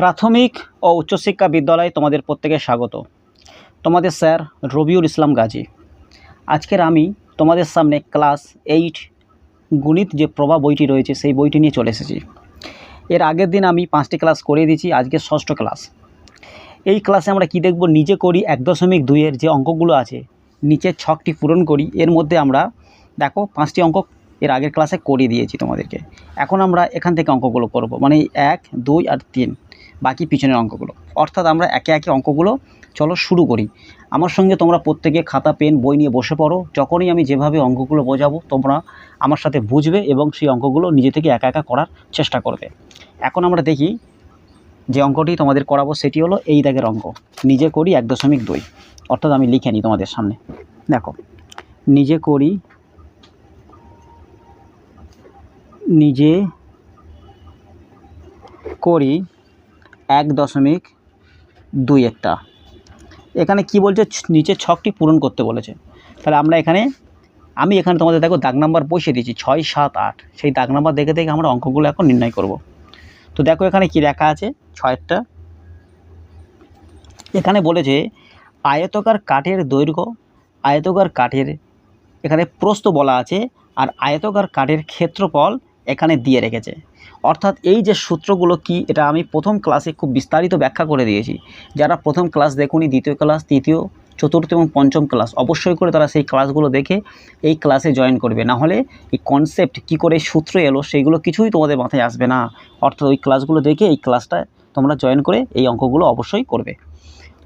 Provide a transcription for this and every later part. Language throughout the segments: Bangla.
প্রাথমিক ও উচ্চশিক্ষা বিদ্যালয়ে তোমাদের প্রত্যেকে স্বাগত। তোমাদের স্যার রবিউল ইসলাম গাজী। আজকের আমি তোমাদের সামনে ক্লাস এইট গণিত যে প্রভা বইটি রয়েছে, সেই বইটি নিয়ে চলে এসেছি। এর আগের দিন আমি পাঁচটি ক্লাস করিয়ে দিয়েছি, আজকে ষষ্ঠ ক্লাস। এই ক্লাসে আমরা কি দেখব? নিজে করি এক দশমিক দুইয়ের যে অঙ্কগুলো আছে, নিচের ছকটি পূরণ করি। এর মধ্যে আমরা, দেখো, পাঁচটি অঙ্ক এর আগের ক্লাসে করিয়ে দিয়েছি তোমাদেরকে। এখন আমরা এখান থেকে অঙ্কগুলো করব। মানে এক, দুই আর তিন। বাকি পিছনের অঙ্কগুলো। অর্থাৎ আমরা একে একে অঙ্কগুলো, চলো শুরু করি। আমার সঙ্গে তোমরা প্রত্যেকে খাতা, পেন, বই নিয়ে বসে পড়ো। যখনই আমি যেভাবে অঙ্কগুলো বোঝাবো, তোমরা আমার সাথে বুঝবে এবং সেই অঙ্কগুলো নিজে থেকে একা একা করার চেষ্টা করবে। এখন আমরা দেখি যে অঙ্কটি তোমাদের করাবো, সেটি হলো এই দাগের অঙ্ক। নিজে করি এক দশমিক দুই। অর্থাৎ আমি লিখে নিই তোমাদের সামনে। দেখো, নিজে করি নিজে করি এক দশমিক দুই একটা। এখানে কি বলছে? নিচে ছকটি পূরণ করতে বলেছে। তাহলে আমরা এখানে, আমি এখানে তোমাদের দেখো দাগ নাম্বার বসিয়ে দিয়েছি, ছয়, সাত, আট। সেই দাগ নাম্বার দেখে দেখে আমরা অঙ্কগুলো এখন নির্ণয় করব। তো দেখো এখানে কি লেখা আছে? ছয়েরটা এখানে বলেছে, আয়তকার কাঠের দৈর্ঘ্য, আয়তকার কাঠের, এখানে প্রস্থ বলা আছে, আর আয়তকার কাঠের ক্ষেত্রফল এখানে দিয়ে রেখেছে। অর্থাৎ এই যে সূত্রগুলো কি, এটা আমি প্রথম ক্লাসে খুব বিস্তারিত ব্যাখ্যা করে দিয়েছি। যারা প্রথম ক্লাস দেখুনি, দ্বিতীয় ক্লাস তৃতীয়, চতুর্থ এবং পঞ্চম ক্লাস অবশ্যই করে তারা সেই ক্লাসগুলো দেখে এই ক্লাসে জয়েন করবে। না হলে এই কনসেপ্ট কি করে সূত্র এলো সেইগুলো কিছুই তোমাদের মাথায় আসবে না। অর্থাৎ ওই ক্লাসগুলো দেখে এই ক্লাসটা তোমরা জয়েন করে এই অঙ্কগুলো অবশ্যই করবে।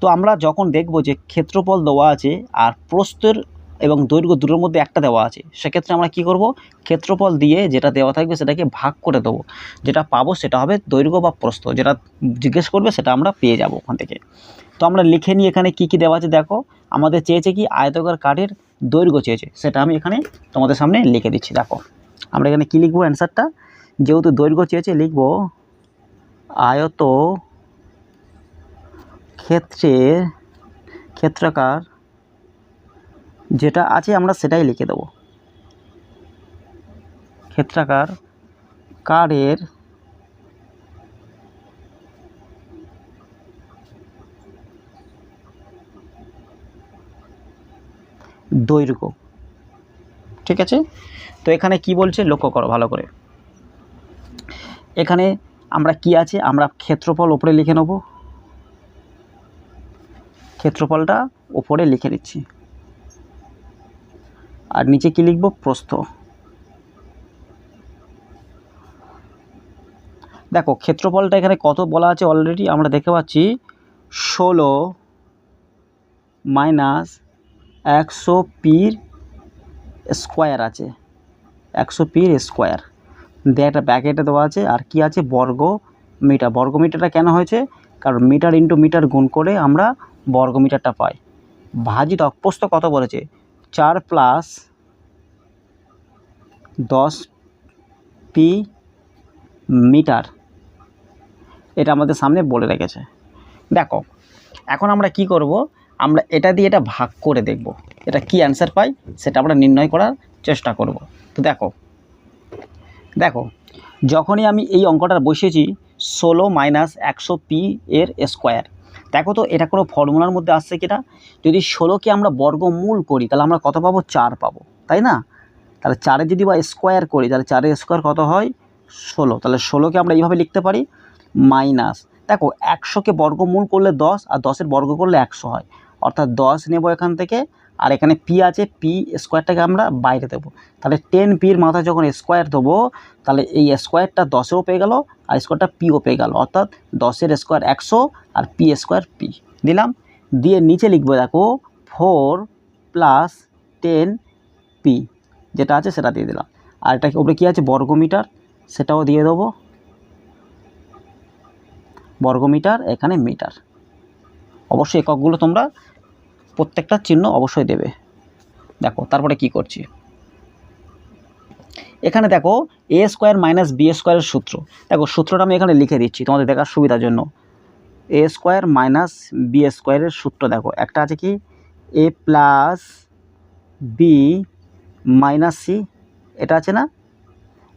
তো আমরা যখন দেখব যে ক্ষেত্রফল দেওয়া আছে আর প্রস্থের এবং দৈর্ঘ্য দুটোর মধ্যে একটা দেওয়া আছে। সেক্ষেত্রে আমরা কি করব? ক্ষেত্রফল দিয়ে যেটা দেওয়া থাকবে সেটাকে ভাগ করে দেবো। যেটা পাবো সেটা হবে দৈর্ঘ্য বা প্রস্থ। যেটা জিজ্ঞেস করবে সেটা আমরা পেয়ে যাব ওখান থেকে। তো আমরা লিখে নিই এখানে কি কি দেওয়া আছে দেখো। আমাদের চেয়েছে কি? আয়তকার কাঠের দৈর্ঘ্য চেয়েছে। সেটা আমি এখানে তোমাদের সামনে লিখে দিচ্ছি। দেখো, আমরা এখানে কী লিখব অ্যান্সারটা? যেহেতু দৈর্ঘ্য চেয়েছে, লিখব আয়ত ক্ষেত্রে ক্ষেত্রাকার যেটা আছে আমরা সেটাই লিখে দেবো। ক্ষেত্রাকার কারের দৈর্ঘ্য। ঠিক আছে? তো এখানে কি বলছে? লক্ষ্য করো ভালো করে। এখানে আমরা কি আছে? আমরা ক্ষেত্রফল ওপরে লিখে নেব। ক্ষেত্রফলটা ওপরে লিখে দিচ্ছি। আর নিচে কি লিখব? প্রস্থ। দেখো, ক্ষেত্রফলটা এখানে কত বলা আছে অলরেডি আমরা দেখতে পাচ্ছি ষোলো মাইনাস একশো পির স্কোয়ার আছে। একশো পির স্কোয়ার দিয়ে একটা ব্যাকেটে দেওয়া আছে। আর কি আছে? বর্গ মিটার বর্গ মিটারটা কেন হয়েছে? কারণ মিটার ইন্টু মিটার গুণ করে আমরা বর্গ মিটারটা পাই। ভাজিত অপ্রস্ত কত বলেছে? চার প্লাস দশ পি মিটার। এটা আমাদের সামনে বলে রেখেছে। দেখো, এখন আমরা কি করব? আমরা এটা দিয়ে এটা ভাগ করে দেখব। এটা কি অ্যান্সার পাই? সেটা আমরা নির্ণয় করার চেষ্টা করব। তো দেখো দেখো, যখনই আমি এই অঙ্কটা বসিয়েছি, ষোলো মাইনাস একশো পি এর স্কোয়ার দেখো তো, এটা কোনো ফর্মুলার মধ্যে আসছে কিনা? যদি ষোলোকে আমরা বর্গমূল করি, তাহলে আমরা কত পাবো? চার পাবো, তাই না? তাহলে চারে যদি বা স্কোয়ার করি, তাহলে চারের স্কোয়ার কত হয়? ষোলো, তাহলে ষোলোকে আমরা এইভাবে লিখতে পারি? মাইনাস, দেখো, একশোকে বর্গমূল করলে দশ, আর দশের বর্গ করলে একশো হয়। অর্থাৎ দশ নেব এখান থেকে আর এখানে পি আছে পি স্কোয়ারটাকে আমরা বাইরে দেবো। তাহলে টেন পির মাথায় যখন স্কোয়ার দেবো, তাহলে এই স্কোয়ারটা দশেও পেয়ে গেল, আর স্কোয়ারটা পিও পেয়ে গেল। অর্থাৎ দশের স্কোয়ার একশো আর পি স্কোয়ার পি দিলাম। দিয়ে নিচে লিখব, দেখো ফোর প্লাস টেন পি যেটা আছে সেটা দিয়ে দিলাম। আর এটা ওপরে কী আছে? বর্গমিটার, সেটাও দিয়ে দেবো। বর্গমিটার, এখানে মিটার। অবশ্যই এককগুলো তোমরা প্রত্যেকটা চিহ্ন অবশ্যই দেবে। দেখো, তারপরে কি করছি? এখানে দেখো এ স্কোয়ার মাইনাস বি স্কোয়ারের সূত্র। দেখো, সূত্রটা আমি এখানে লিখে দিচ্ছি তোমাদের দেখার সুবিধার জন্য। এ স্কোয়ার মাইনাস বি স্কোয়ারের সূত্র দেখো। একটা আছে কি? A plus B minus C এটা আছে না?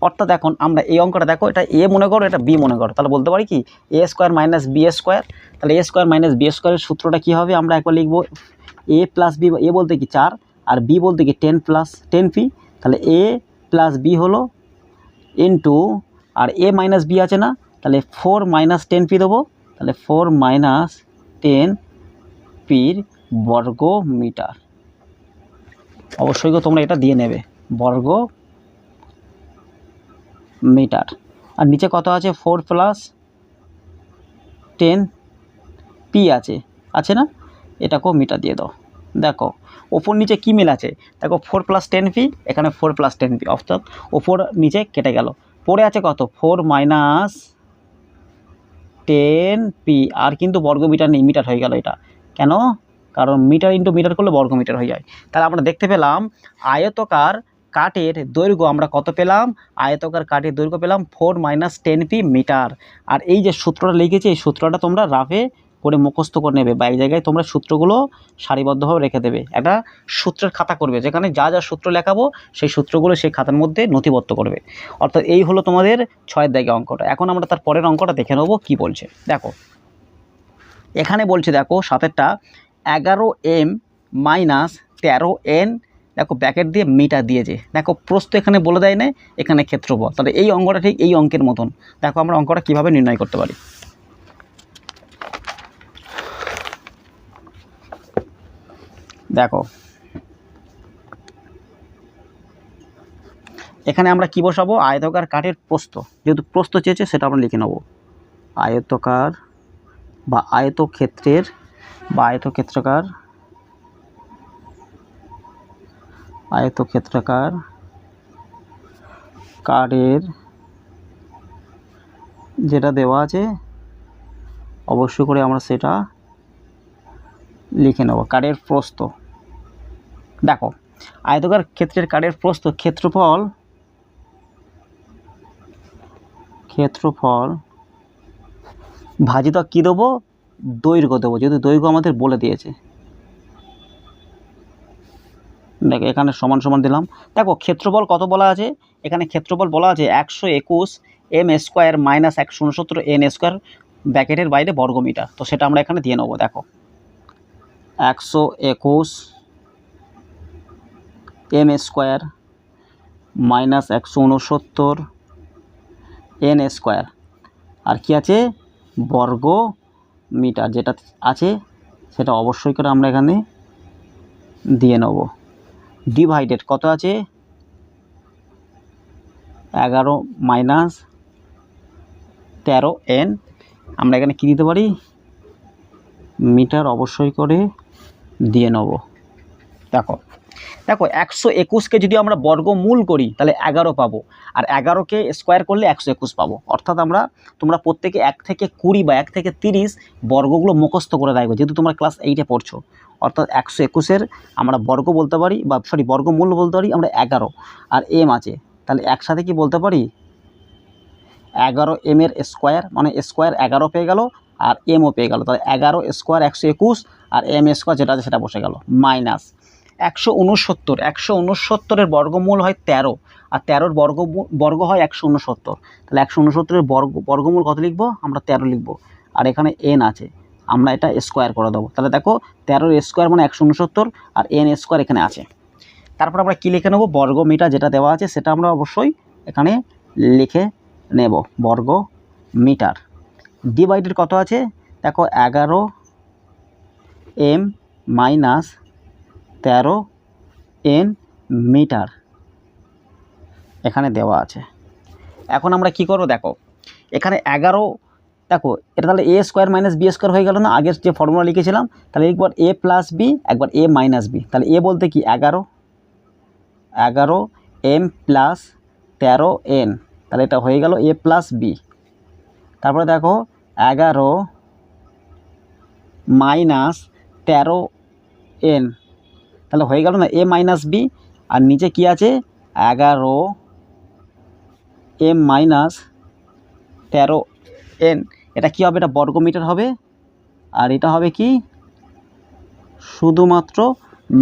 অর্থাৎ এখন আমরা এই অঙ্কটা দেখো, এটা এ মনে করো, এটা বি মনে করো। তাহলে বলতে পারি কি? A square minus B square তাহলে এ স্কোয়ার মাইনাস বি স্কোয়ারের সূত্রটা কী হবে? আমরা একবার লিখব এ প্লাস বি এ বলতে কি চার, আর বি বলতে কি টেন প্লাস টেন পি তাহলে এ প্লাস বি হলো ইন্টু আর এ মাইনাস বি আছে না? তাহলে ফোর মাইনাস টেন পি দেবো। তাহলে ফোর মাইনাস টেন পির বর্গ মিটার অবশ্যই তোমরা এটা দিয়ে নেবে। বর্গ মিটার আর নিচে কত আছে? ফোর প্লাস টেন পি আছে। আছে না? এটাকেও মিটার দিয়ে দাও। দেখো, ওপর নিচে কী মিল আছে? দেখো ফোর প্লাস টেন পি এখানে ফোর প্লাস টেন পি অর্থাৎ ওপর নিচে কেটে গেল। পড়ে আছে কত? ফোর মাইনাস টেন পি আর কিন্তু বর্গ মিটার নেই, মিটার হয়ে গেল এটা। কেন? কারণ মিটার ইন্টু মিটার করলে বর্গ মিটার হয়ে যায়। তাহলে আমরা দেখতে পেলাম, আয়তকার কাঠের দৈর্ঘ্য আমরা কত পেলাম? আয়তকার কাঠের দৈর্ঘ্য পেলাম four minus ten P metre. আর এই যে সূত্রটা লিখেছি, এই সূত্রটা তোমরা রাফে করে মুখস্থ করে নেবে বা এক জায়গায় তোমরা সূত্রগুলো সারিবদ্ধভাবে রেখে দেবে। একটা সূত্রের খাতা করবে, যেখানে যা যা সূত্র লেখাবো সেই সূত্রগুলো সেই খাতার মধ্যে নথিবদ্ধ করবে। অর্থাৎ এই হলো তোমাদের ছয়ের দাগে অঙ্কটা। এখন আমরা তার পরের অঙ্কটা দেখে নেব কী বলছে। দেখো, এখানে বলছে, দেখো, সাতেরটা, এগারো এম মাইনাস তেরো এন, দেখো ব্যাকেট দিয়ে মিটার দিয়েছে। দেখো, প্রস্থ এখানে বলে দেয় না, এখানে ক্ষেত্রফল। তাহলে এই অঙ্কটা ঠিক এই অঙ্কের মতন। দেখো, আমরা অঙ্কটা কীভাবে নির্ণয় করতে পারি। দেখো। এখানে আমরা কি বসাবো? আয়তকার কাঠের প্রস্ত যেহেতু প্রস্ত চেয়েছে, সেটা আমরা লিখে নেব। আয়তকার বা আয়তক্ষেত্রের বা আয়তক্ষেত্রাকার আয়তক্ষেত্রাকার কার্ডের যেটা দেওয়া আছে, অবশ্যই করে আমরা সেটা লিখে নেব। কার্ডের প্রস্থ। দেখো, আয়তকার ক্ষেত্রের কার্ডের প্রস্থ ক্ষেত্রফল ক্ষেত্রফল ভাজিত কী দেবো? দৈর্ঘ্য দেবো, যেহেতু দৈর্ঘ্য আমাদের বলে দিয়েছে। দেখো, এখানে সমান সমান দিলাম। দেখো, ক্ষেত্রফল কত বলা আছে? এখানে ক্ষেত্রফল বলা আছে একশো একুশ এম স্কোয়ার মাইনাস একশো উনসত্তর এন স্কোয়ার ব্যাকেটের বাইরে বর্গমিটার। তো সেটা আমরা এখানে দিয়ে নেব, দেখো। একশো একুশ এম স্কোয়ার মাইনাস একশো উনসত্তর এন স্কোয়ার। আর কি আছে? বর্গ মিটার। যেটা আছে, সেটা অবশ্যই করে আমরা এখানে দিয়ে নেব। ডিভাইডেড কত আছে? এগারো মাইনাস তেরো এন। আমরা এখানে কী দিতে পারি? মিটার অবশ্যই করে দিয়ে নেব। দেখো দেখো একশো একুশকে যদি আমরা বর্গমূল করি, তাহলে এগারো পাবো। আর এগারোকে স্কোয়ার করলে একশো একুশ পাবো। অর্থাৎ আমরা, তোমরা প্রত্যেকে এক থেকে কুড়ি বা এক থেকে তিরিশ বর্গগুলো মুখস্থ করে রাখবে যেহেতু তোমরা ক্লাস এইটে পড়ছো। অর্থাৎ একশো একুশের আমরা বর্গ বলতে পারি, বা সরি বর্গমূল বলতে পারি আমরা এগারো। আর এম আছে, তাহলে একসাথে কি বলতে পারি? এগারো এম এর স্কোয়ার মানে স্কোয়ার এগারো পেয়ে গেল, আর এমও পেয়ে গেল। তাহলে এগারো স্কোয়ার একশো একুশ, আর এম স্কোয়ার যেটা আছে সেটা বসে গেল। মাইনাস একশো উনসত্তর, একশো উনসত্তরের বর্গমূল হয় তেরো, আর তেরোর বর্গ বর্গ হয় একশো উনসত্তর। তাহলে একশো উনসত্তরের বর্গ, বর্গমূল কত লিখব? আমরা তেরো লিখব। আর এখানে এন আছে, আমরা এটা স্কোয়ার করে দেবো। তাহলে দেখো, তেরোর স্কোয়ার মানে একশো উনসত্তর, আর এন স্কোয়ার এখানে আছে। তারপর আমরা কী লিখে নেব? বর্গ মিটার যেটা দেওয়া আছে, সেটা আমরা অবশ্যই এখানে লিখে নেব বর্গ মিটার ডিভাইডেড কত আছে? দেখো, এগারো এম মাইনাস তেরো এন মিটার। এখানে দেওয়া আছে। এখন আমরা কি করব দেখো, এখানে এগারো, দেখো, এটা তাহলে A square minus B square হয়ে গেল না? আগের যে ফর্মুলা লিখেছিলাম, তাহলে একবার এ প্লাস বি একবার এ মাইনাস বি তাহলে এ বলতে কি? এগারো এগারো এম প্লাস তেরো এন তাহলে এটা হয়ে গেল এ প্লাস বি তারপরে দেখো, এগারো মাইনাস তেরো এন তাহলে হয়ে গেল না এ মাইনাস বি আর নিচে কি আছে? এগারো এম মাইনাস তেরো এন এটা কি হবে? এটা বর্গমিটার হবে, আর এটা হবে কি? শুধুমাত্র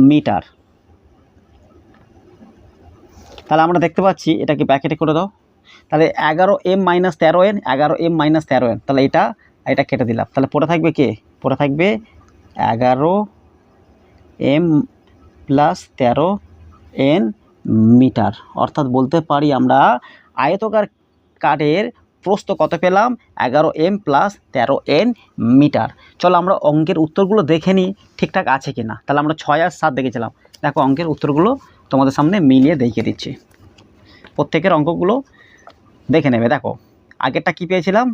মিটার। তাহলে আমরা দেখতে পাচ্ছি, এটাকে ব্যাকেটে করে দাও। তাহলে এগারো এম মাইনাস তেরো এন এগারো এম মাইনাস তেরো এন তাহলে এটা এটা কেটে দিলাম। তাহলে পড়ে থাকবে কে? পড়ে থাকবে এগারো এম প্লাস তেরো এন মিটার। অর্থাৎ বলতে পারি আমরা আয়তকার কাঠের প্রস্থ কত পেলাম? এগারো এম প্লাস তেরো এন মিটার। চলো আমরা অঙ্কের উত্তরগুলো দেখে নিই, ঠিকঠাক আছে কি না তাহলে আমরা ছয় আর সাত দেখেছিলাম। দেখো অঙ্কের উত্তরগুলো তোমাদের সামনে মিলিয়ে দেখিয়ে দিচ্ছি। প্রত্যেকের অঙ্কগুলো দেখে নেবে। দেখো, আগেরটা কী পেয়েছিলাম?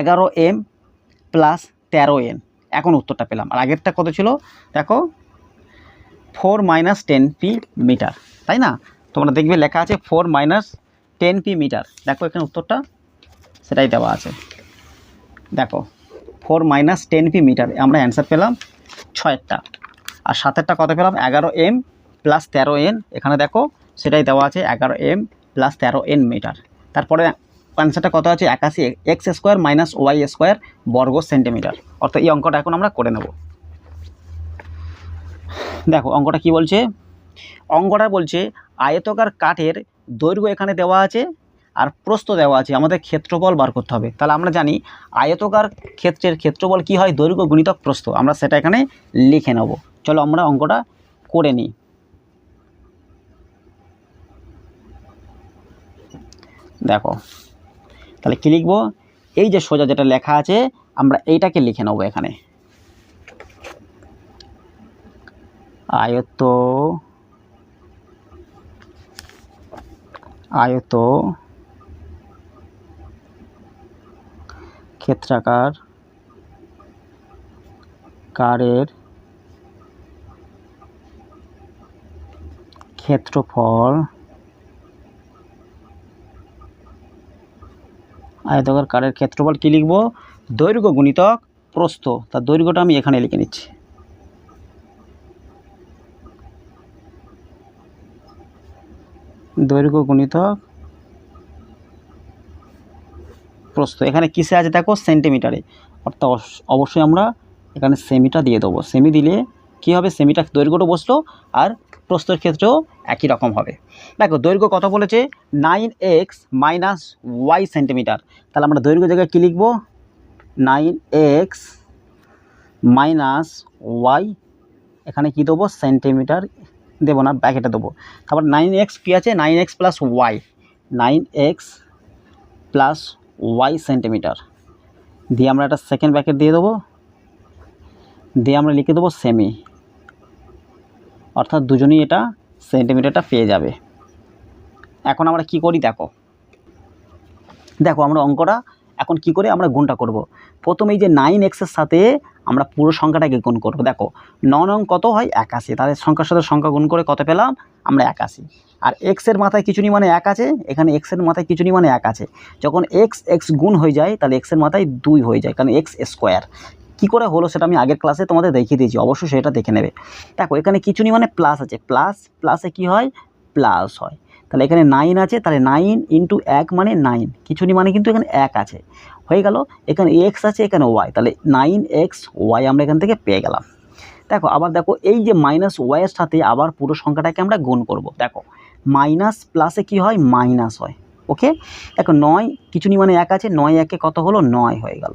এগারো এম প্লাস তেরো এন। এখন উত্তরটা পেলাম। আর আগেরটা কত ছিল? দেখো four minus ten P metre, তাই না? তোমরা দেখবে লেখা আছে four minus ten P metre. দেখো এখানে উত্তরটা? সেটাই দেওয়া আছে। দেখো, four minus ten P metre, আমরা অ্যান্সার পেলাম ছয়েরটা আর সাতেরটা কত পেলাম? এগারো এম প্লাস তেরো এন। এখানে দেখো, সেটাই দেওয়া আছে এগারো এম প্লাস তেরো এন মিটার। তারপরে অ্যান্সারটা কত আছে? একাশি X square minus Y square বর্গ সেন্টিমিটার। অর্থাৎ এই অঙ্কটা এখন আমরা করে নেব। দেখো, অঙ্কটা কি বলছে? অঙ্কটা বলছে, আয়তকার কাঠের দৈর্ঘ্য এখানে দেওয়া আছে আর প্রস্থ দেওয়া আছে। আমাদের ক্ষেত্রফল বার করতে হবে। তাহলে আমরা জানি আয়তকার ক্ষেত্রের ক্ষেত্রফল কি হয়? দৈর্ঘ্য গুণিতক প্রস্থ। আমরা সেটা এখানে লিখে নেব। চলো আমরা অঙ্কটা করে নিই। দেখো, তাহলে কী লিখব? এই যে সোজা যেটা লেখা আছে, আমরা এইটাকে লিখে নেব এখানে। আয়ত আয়ত ক্ষেত্রাকার কারের ক্ষেত্রফল আয়তকার কারের ক্ষেত্রফল কী লিখব? দৈর্ঘ্য গুণিতক প্রস্থ। তার দৈর্ঘ্যটা আমি এখানে লিখে নিচ্ছি। দৈর্ঘ্য গুণিতক প্রস্থ। এখানে কিসে আছে দেখো? সেন্টিমিটারে। অর্থাৎ অবশ্যই আমরা এখানে সেমিটা দিয়ে দেবো। সেমি দিলে কী হবে? সেমিটা দৈর্ঘ্যটা বসল আর প্রস্থের ক্ষেত্রেও একই রকম হবে। দেখো, দৈর্ঘ্য কত বলেছে? Nine X minus Y centimetre. তাহলে আমরা দৈর্ঘ্য জায়গায় কী লিখব? Nine X minus Y. এখানে কী দেবো? সেন্টিমিটার দেবো না ব্যাকেটে দেবো। তারপর নাইন এক্স কী আছে? Nine X plus Y nine X plus Y centimetre দিয়ে আমরা একটা সেকেন্ড ব্যাকেট দিয়ে দেবো। দিয়ে আমরা লিখে দেবো সেমি অর্থাৎ দুজনেই এটা সেন্টিমিটারটা পেয়ে যাবে। এখন আমরা কি করি দেখো। দেখো আমরা অঙ্কটা এখন কি করে আমরা গুণটা করব। প্রথমে এই যে নাইন এক্সের সাথে আমরা পুরো সংখ্যাটাকে গুণ করব। দেখো ন নং কত হয়? একাশি। তাহলে সংখ্যার সাথে সংখ্যা গুণ করে কত পেলাম? আমরা একাশি। আর এক্সের মাথায় কিছু মানে এক আছে, এখানে এক্সের মাথায় কিছু মানে এক আছে। যখন এক্স এক্স গুণ হয়ে যায়, তাহলে এক্সের মাথায় দুই হয়ে যায়, কারণ এক্স স্কোয়ার কী করে হলো সেটা আমি আগের ক্লাসে তোমাদের দেখিয়ে দিয়েছি, অবশ্যই সেটা দেখে নেবে। দেখো, এখানে কিছু মানে প্লাস আছে। প্লাস প্লাসে কি হয়? প্লাস হয়। তাহলে এখানে নাইন আছে, তাহলে নাইন ইন্টু এক মানে নাইন কিছুনি মানে কিন্তু এখানে এক আছে। হয়ে গেল, এখানে এক্স আছে, এখানে ওয়াই তাহলে নাইন এক্স ওয়াই আমরা এখান থেকে পেয়ে গেলাম। দেখো, আবার দেখো, এই যে মাইনাস ওয়াইয়ের সাথে আবার পুরো সংখ্যাটাকে আমরা গুণ করব। দেখো মাইনাস প্লাসে কি হয়? মাইনাস হয়। ওকে দেখো, নয়, কিছু নি মানে এক আছে, নয় একে কত হলো? নয় হয়ে গেল।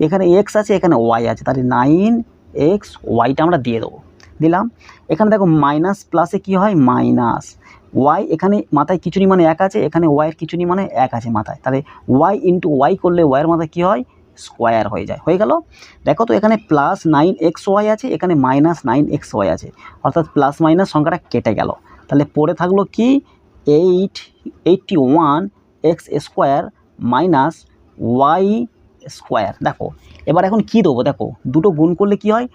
এখানে এক্স আছে, এখানে ওয়াই আছে। তাহলে নাইন এক্স ওয়াইটা আমরা দিয়ে দেবো। দিলাম। এখানে দেখো মাইনাস প্লাসে কি হয়? মাইনাস ওয়াই এখানে মাথায় কিছুনি মানে এক আছে, এখানে ওয়াইয়ের কিছুনি মানে এক আছে মাথায়। তাহলে ওয়াই ইন্টু ওয়াই করলে ওয়াইয়ের মাথায় কী হয়? স্কোয়ার হয়ে যায়। হয়ে গেল? দেখো তো এখানে প্লাস নাইন এক্স ওয়াই আছে, এখানে মাইনাস নাইন এক্স ওয়াই আছে। অর্থাৎ প্লাস মাইনাস সংখ্যাটা কেটে গেল। তাহলে পড়ে থাকল কি? Eight eighty one X square minus Y square দেখো, এবার এখন কি দেবো? দেখো, দুটো গুণ করলে কি হয়?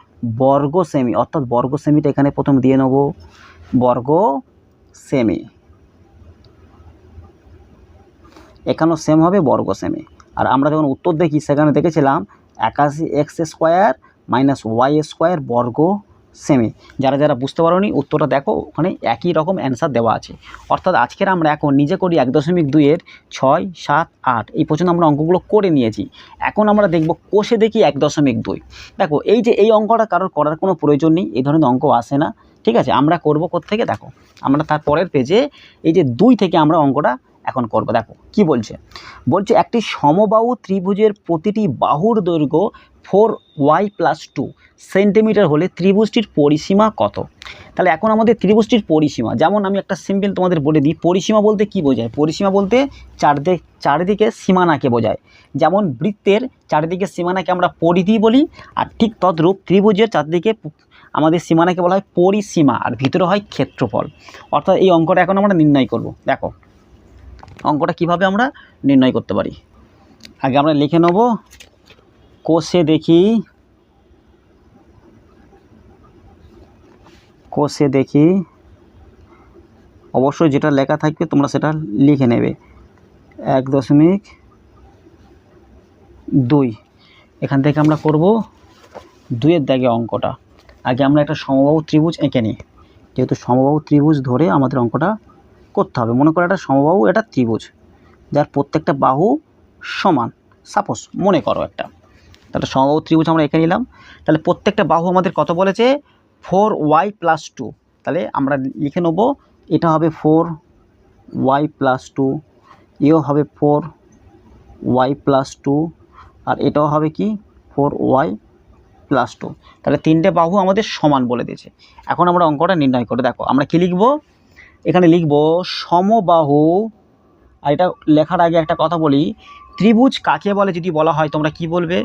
বর্গ সেমি অর্থাৎ বর্গ সেমিটা এখানে প্রথম দিয়ে নেব। বর্গ সেমি। এখানেও সেম হবে বর্গ সেমি। আর আমরা যখন উত্তর দেখি, সেখানে দেখেছিলাম একাশি X square minus Y square বর্গ সেমি যারা যারা বুঝতে পারোনি, উত্তরটা দেখো, ওখানে একই রকম অ্যান্সার দেওয়া আছে। অর্থাৎ আজকের আমরা এখন নিজে করি এক দশমিক দুইয়ের ছয়, সাত, আট। এই পর্যন্ত আমরা অঙ্কগুলো করে নিয়েছি। এখন আমরা দেখব কোষে দেখি এক দশমিক দুই। দেখো, এই যে এই অঙ্কটা কারোর করার কোনো প্রয়োজন নেই এই ধরনের অঙ্ক আসে না। ঠিক আছে, আমরা করব থেকে দেখো, আমরা তার পরের পেজে এই যে দুই থেকে আমরা অঙ্কটা এখন করব। দেখো, কি বলছে? বলছে, একটি সমবাহু ত্রিভুজের প্রতিটি বাহুর দৈর্ঘ্য four Y plus two centimetre হলে ত্রিভুজটির পরিসীমা কত? তাহলে এখন আমাদের ত্রিভুজটির পরিসীমা, যেমন আমি একটা সিম্পল তোমাদের বলে দিই, পরিসীমা বলতে কি বোঝায়? পরিসীমা বলতে চারদিক চারিদিকে সীমানাকে বোঝায়। যেমন বৃত্তের চারিদিকে সীমানাকে আমরা পরিধি বলি, আর ঠিক তদ্রূপ ত্রিভুজের চারদিকে আমাদের সীমানাকে বলা হয় পরিসীমা, আর ভিতরে হয় ক্ষেত্রফল। অর্থাৎ এই অঙ্কটা এখন আমরা নির্ণয় করব। দেখো অঙ্কটা কীভাবে আমরা নির্ণয় করতে পারি? আগে আমরা লিখে নেব, কোষে দেখি কোষে দেখি, অবশ্যই যেটা লেখা থাকবে তোমরা সেটা লিখে নেবে। এক দশমিক দুই। এখান থেকে আমরা করব দুইয়ের দাগে অঙ্কটা। আগে আমরা একটা সমবাহু ত্রিভুজ এঁকে নিই। যেহেতু সমবাহু ত্রিভুজ ধরে আমাদের অঙ্কটা করতে হবে। মনে করো একটা সমবাহু, এটা ত্রিভুজ। যার প্রত্যেকটা বাহু সমান। সাপোজ মনে করো একটা। তাহলে সমবাহু ত্রিভুজ আমরা এঁকে নিলাম। তাহলে প্রত্যেকটা বাহু আমাদের কত বলেছে? ফোর ওয়াই প্লাস টু তাহলে আমরা লিখে নেব, এটা হবে ফোর ওয়াই প্লাস টু এও হবে ফোর ওয়াই প্লাস টু আর এটাও হবে কি? ফোর ওয়াই প্লাস টু তাহলে তিনটে বাহু আমাদের সমান বলে দিয়েছে। এখন আমরা অঙ্কটা নির্ণয় করে, দেখো, আমরা কী লিখব? এখানে লিখব সমবাহু, আর এটা লেখার আগে একটা কথা বলি, ত্রিভুজ কাকে বলে যদি বলা হয় তোমরা কি বলবে?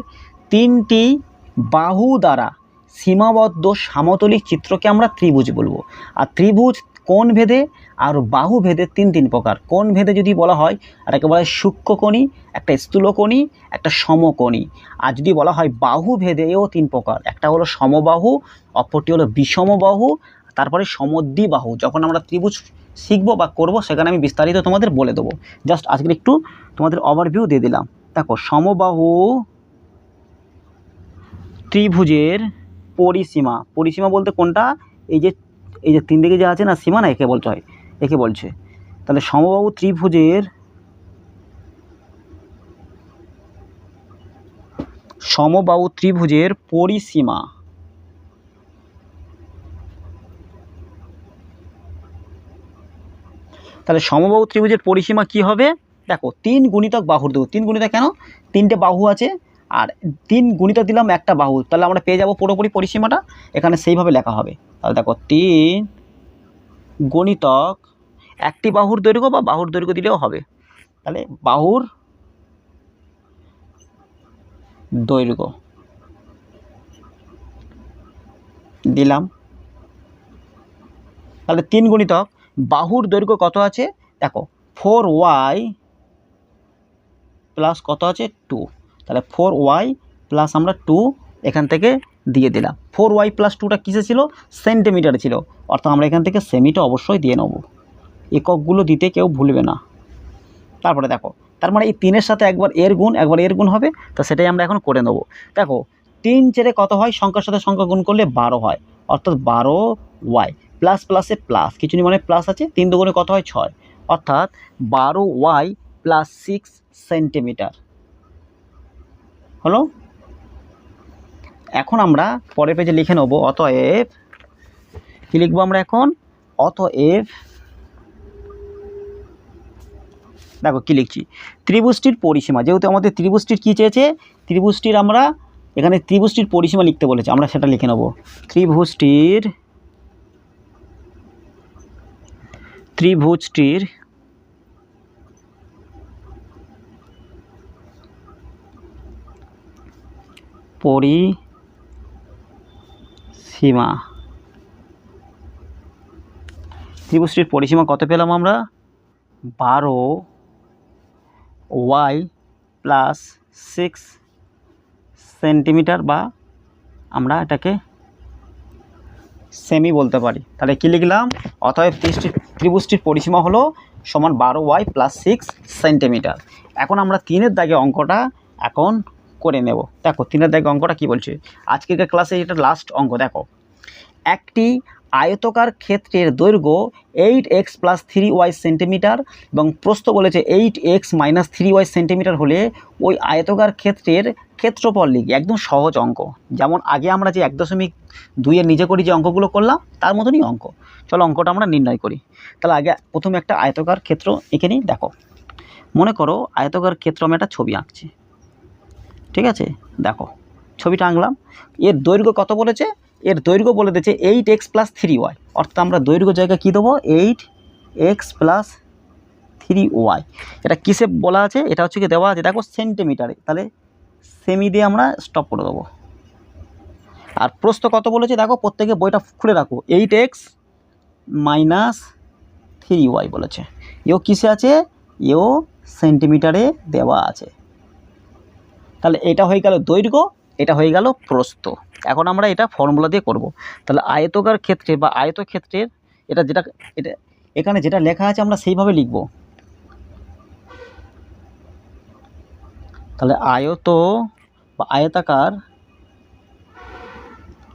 তিনটি বাহু দ্বারা সীমাবদ্ধ সামতলিক চিত্রকে আমরা ত্রিভুজ বলব। আর ত্রিভুজ কোন ভেদে? আর বাহু ভেদে তিন তিন প্রকার। কোন ভেদে যদি বলা হয়? আর একে বলা হয় সূক্ষ্মকণি একটা স্থূলকণি একটা সমকণি। আর যদি বলা হয় বাহু ভেদেও তিন প্রকার। একটা হলো সমবাহু, অপরটি হলো বিষমবাহু তারপরে সমদ্বিবাহু, যখন আমরা ত্রিভুজ শিখব বা করব, সেখানে আমি বিস্তারিত তোমাদের বলে দেবো। জাস্ট আজকে একটু তোমাদের ওভারভিউ দিয়ে দিলাম। দেখো, সমবাহু ত্রিভুজের পরিসীমা। পরিসীমা বলতে কোনটা? এই যে এই যে তিন দিকে যে আছে না, সীমা না, একে বলতে হয় একে বলছে। তাহলে সমবাহু ত্রিভুজের সমবাহু ত্রিভুজের পরিসীমা তাহলে সমবাহু ত্রিভুজের পরিসীমা কি হবে? দেখো, তিন গুণিতক বাহুর দেবো তিন গুণিতক কেন? তিনটে বাহু আছে, আর তিন গুণিতক দিলাম একটা বাহু। তাহলে আমরা পেয়ে যাব পুরোপুরি পরিসীমাটা। এখানে সেইভাবে লেখা হবে। তাহলে দেখো, তিন গণিতক একটি বাহুর দৈর্ঘ্য বা বাহুর দৈর্ঘ্য দিলেও হবে। তাহলে বাহুর দৈর্ঘ্য দিলাম। তাহলে তিন গুণিতক বাহুর দৈর্ঘ্য কত আছে? দেখো ফোর ওয়াই প্লাস কত আছে? টু তাহলে ফোর ওয়াই প্লাস আমরা টু এখান থেকে দিয়ে দিলাম। ফোর ওয়াই প্লাস টুটা কিসে ছিল? সেন্টিমিটার ছিল। অর্থাৎ আমরা এখান থেকে সেমিটা অবশ্যই দিয়ে নেব। এককগুলো দিতে কেউ ভুলবে না। তারপরে দেখো, তার মানে এই তিনের সাথে একবার এর গুণ, একবার এর গুণ হবে, তো সেটাই আমরা এখন করে নেব। দেখো, তিন চেরে কত হয়? সংখ্যার সাথে সংখ্যা গুণ করলে বারো হয়। অর্থাৎ বারো ওয়াই প্লাস প্লাসে প্লাস কিছু মানে প্লাস আছে, তিন দুগুণে কত হয়? ছয়। অর্থাৎ বারো ওয়াই প্লাস সিক্স সেন্টিমিটার হলো? এখন আমরা পরের পেজে লিখে নেব। অতএব কী লিখব আমরা এখন? অতএব দেখো কী লিখছি। ত্রিভুজটির পরিসীমা, যেহেতু আমাদের ত্রিভুজটির কী চেয়েছে? ত্রিভুজটির আমরা এখানে ত্রিভুজটির পরিসীমা লিখতে বলেছে। আমরা সেটা লিখে নেব। ত্রিভুজটির ত্রিভুজটির পরিসীমা। ত্রিভুজটির পরিসীমা কত পেলাম আমরা? বারো ওয়াই প্লাস সিক্স সেন্টিমিটার বা আমরা এটাকে সেমি বলতে পারি। তাহলে কী লিখলাম? অতএব ত্রিভুজটির পরিসীমা হলো সমান বারো ওয়াই প্লাস সিক্স সেন্টিমিটার এখন আমরা তিনের দাগে অঙ্কটা এখন করে নেব। দেখো, তিনের দাগে অঙ্কটা কি বলছে? আজকের ক্লাসে এটা লাস্ট অঙ্ক, দেখো। একটি আয়তকার ক্ষেত্রের দৈর্ঘ্য eight X plus three Y centimetre এবং প্রস্থ বলেছে eight X minus three Y centimetre হলে ওই আয়তকার ক্ষেত্রের ক্ষেত্রফল লিখি, একদম সহজ অঙ্ক। যেমন আগে আমরা যে এক দশমিক দুইয়ের নিজে করি যে অঙ্কগুলো করলাম, তার মতনই অঙ্ক। চলো অঙ্কটা আমরা নির্ণয় করি। তাহলে আগে প্রথমে একটা আয়তকার ক্ষেত্র এঁকে নিই, দেখো। মনে করো আয়তকার ক্ষেত্র আমি একটা ছবি আঁকছি। ঠিক আছে? দেখো, ছবিটা আঁকলাম। এর দৈর্ঘ্য কত বলেছে? এর দৈর্ঘ্য বলে দিচ্ছে eight X plus three Y অর্থাৎ আমরা দৈর্ঘ্য জায়গায় কী দেবো? Eight X plus three Y এটা কিসে বলা আছে? এটা হচ্ছে কি দেওয়া আছে, দেখো সেন্টিমিটারে তাহলে সেমি দিয়ে আমরা স্টপ করে দেবো। আর প্রস্থ কত বলেছে? দেখো, প্রত্যেকে বইটা খুলে রাখো। Eight X minus three Y বলেছে। এও কিসে আছে? এও সেন্টিমিটারে দেওয়া আছে। তাহলে এটা হয়ে গেল দৈর্ঘ্য। এটা হয়ে গেল প্রস্থ। এখন আমরা এটা ফর্মুলা দিয়ে করব। তাহলে আয়তকার ক্ষেত্রে বা আয়তক্ষেত্রের এটা যেটা, এটা এখানে যেটা লেখা আছে আমরা সেইভাবে লিখব। তাহলে আয়ত বা আয়তাকার,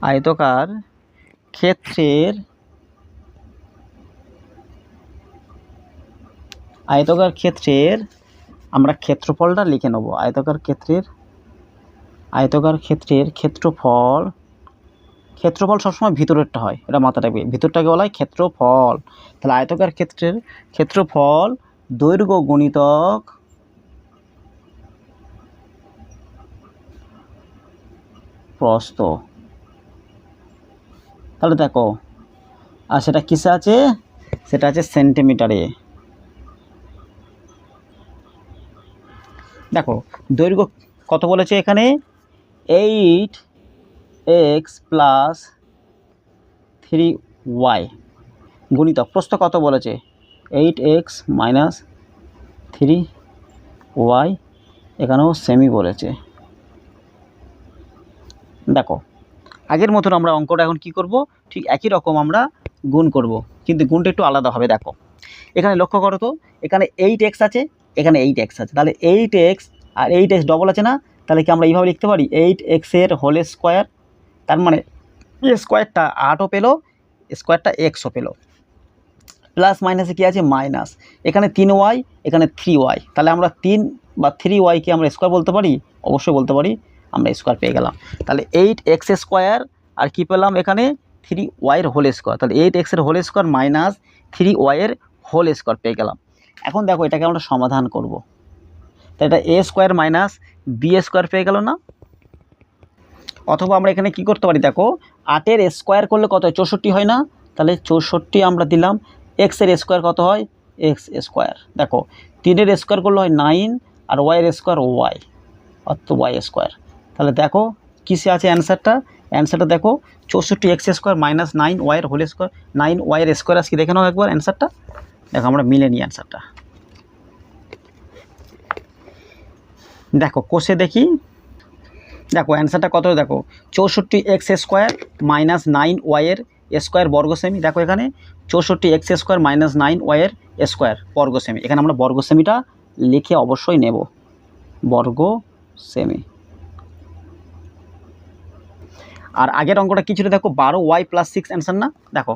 আয়তকার ক্ষেত্রের আয়তকার ক্ষেত্রের আমরা ক্ষেত্রফলটা লিখে নেব। আয়তকার ক্ষেত্রের আয়তকার ক্ষেত্রের ক্ষেত্রফল ক্ষেত্রফল সবসময় ভিতরেরটা হয়, এটা মাথা রাখবে। ভিতরটাকে বলা হয় ক্ষেত্রফল। তাহলে আয়তকার ক্ষেত্রের ক্ষেত্রফল দৈর্ঘ্য গুণিতক প্রস্থ। তাহলে দেখো, আর সেটা কিসে আছে? সেটা আছে সেন্টিমিটারে দেখো, দৈর্ঘ্য কত বলেছে এখানে? Eight x plus three y. গুণিতক, প্রস্থ কত বলেছে? Eight x minus three y, এখানেও সেমি বলেছে। দেখো, আগের মতন আমরা অঙ্কটা এখন কি করব? ঠিক একই রকম আমরা গুণ করব, কিন্তু গুণটা একটু আলাদা হবে, দেখো। এখানে লক্ষ্য করো তো, এখানে এইট এক্স আছে, এখানে এইট এক্স আছে। তাহলে এইট এক্স আর এইট এক্স ডবল আছে না? তাহলে কি আমরা এইভাবে লিখতে পারি? এইট এক্সের হোল স্কোয়ার, তার মানে স্কোয়ারটা আটও পেল, স্কোয়ারটা এক্সও পেল। প্লাস মাইনাসে কী আছে? মাইনাস। এখানে তিন ওয়াই, এখানে থ্রি ওয়াই। তাহলে আমরা তিন বা থ্রি ওয়াইকে আমরা স্কোয়ার বলতে পারি? অবশ্যই বলতে পারি, আমরা স্কোয়ার পেয়ে গেলাম। তাহলে এইট এক্স স্কোয়ার, আর কী পেলাম এখানে? থ্রি ওয়াইয়ের হোল স্কোয়ার। তাহলে এইট এক্সের হোল স্কোয়ার মাইনাস থ্রি ওয়াইয়ের হোল স্কোয়ার পেয়ে গেলাম। এখন দেখো এটাকে আমরা সমাধান করব। তো এটা a square minus b square পেয়ে গেল না। অথবা আমরা এখানে কি করতে পারি দেখো, আটের স্কোয়ার করলে কত হয়? চৌষট্টি হয় না? তাহলে চৌষট্টি আমরা দিলাম এক্সের স্কোয়ার কত হয়? এক্স স্কোয়ার দেখো, তিনের স্কোয়ার করলে হয় নাইন আর ওয়াইয়ের স্কোয়ার ওয়াই অর্থ ওয়াই স্কোয়ার তাহলে দেখো, কিসে আছে অ্যান্সারটা? অ্যান্সারটা দেখো, চৌষট্টি এক্স স্কোয়ার মাইনাস নাইন ওয়াইয়ের হোল স্কোয়ার নাইন ওয়াইয়ের স্কোয়ার আজকে দেখে নাও একবার অ্যান্সারটা। দেখো, আমরা মিলে নিই অ্যান্সারটা। দেখো কোষে দেখি। দেখো অ্যান্সারটা কত? দেখো, চৌষট্টি এক্স স্কোয়ার মাইনাস নাইন ওয়াইয়ের স্কোয়ার বর্গ সেমি দেখো এখানে, চৌষট্টি এক্স স্কোয়ার মাইনাস নাইন ওয়াইয়ের স্কোয়ার বর্গ সেমি এখানে আমরা বর্গ সেমিটা লিখে অবশ্যই নেব। বর্গ সেমি আর আগের অঙ্কটা কি ছিল? দেখো, বারো ওয়াই প্লাস সিক্স অ্যান্সার না? দেখো,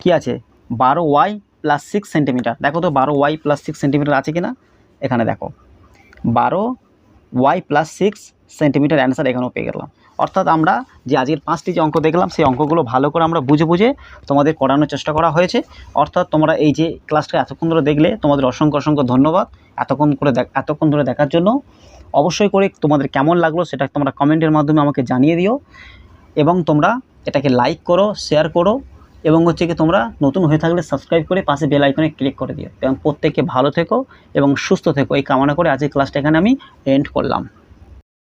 কি আছে? বারো ওয়াই প্লাস সিক্স সেন্টিমিটার দেখো তো, বারো ওয়াই প্লাস সিক্স সেন্টিমিটার আছে কি না এখানে দেখো। বারো y plus six centimetre answer এখানেও পেয়ে গেলাম। অর্থাৎ আমরা যে আজকের পাঁচটি যে অঙ্ক দেখলাম, সেই অঙ্কগুলো ভালো করে আমরা বুঝে বুঝে তোমাদের করানোর চেষ্টা করা হয়েছে। অর্থাৎ তোমরা এই যে ক্লাসটা এতক্ষণ ধরে দেখলে, তোমাদের অসংখ্য অসংখ্য ধন্যবাদ এতক্ষণ করে দেখ এতক্ষণ ধরে দেখার জন্য। অবশ্যই করে তোমাদের কেমন লাগল সেটা তোমরা কমেন্টের মাধ্যমে আমাকে জানিয়ে দিও। এবং তোমরা এটাকে লাইক করো শেয়ার করো এবং হচ্ছে কি তোমরা নতুন হয়ে থাকলে সাবস্ক্রাইব করে পাশে বেল আইকনে ক্লিক করে দিও। এবং প্রত্যেককে ভালো থেকো এবং সুস্থ থেকো। এই কামনা করে আজকের ক্লাসটা এখানে আমি এন্ড করলাম।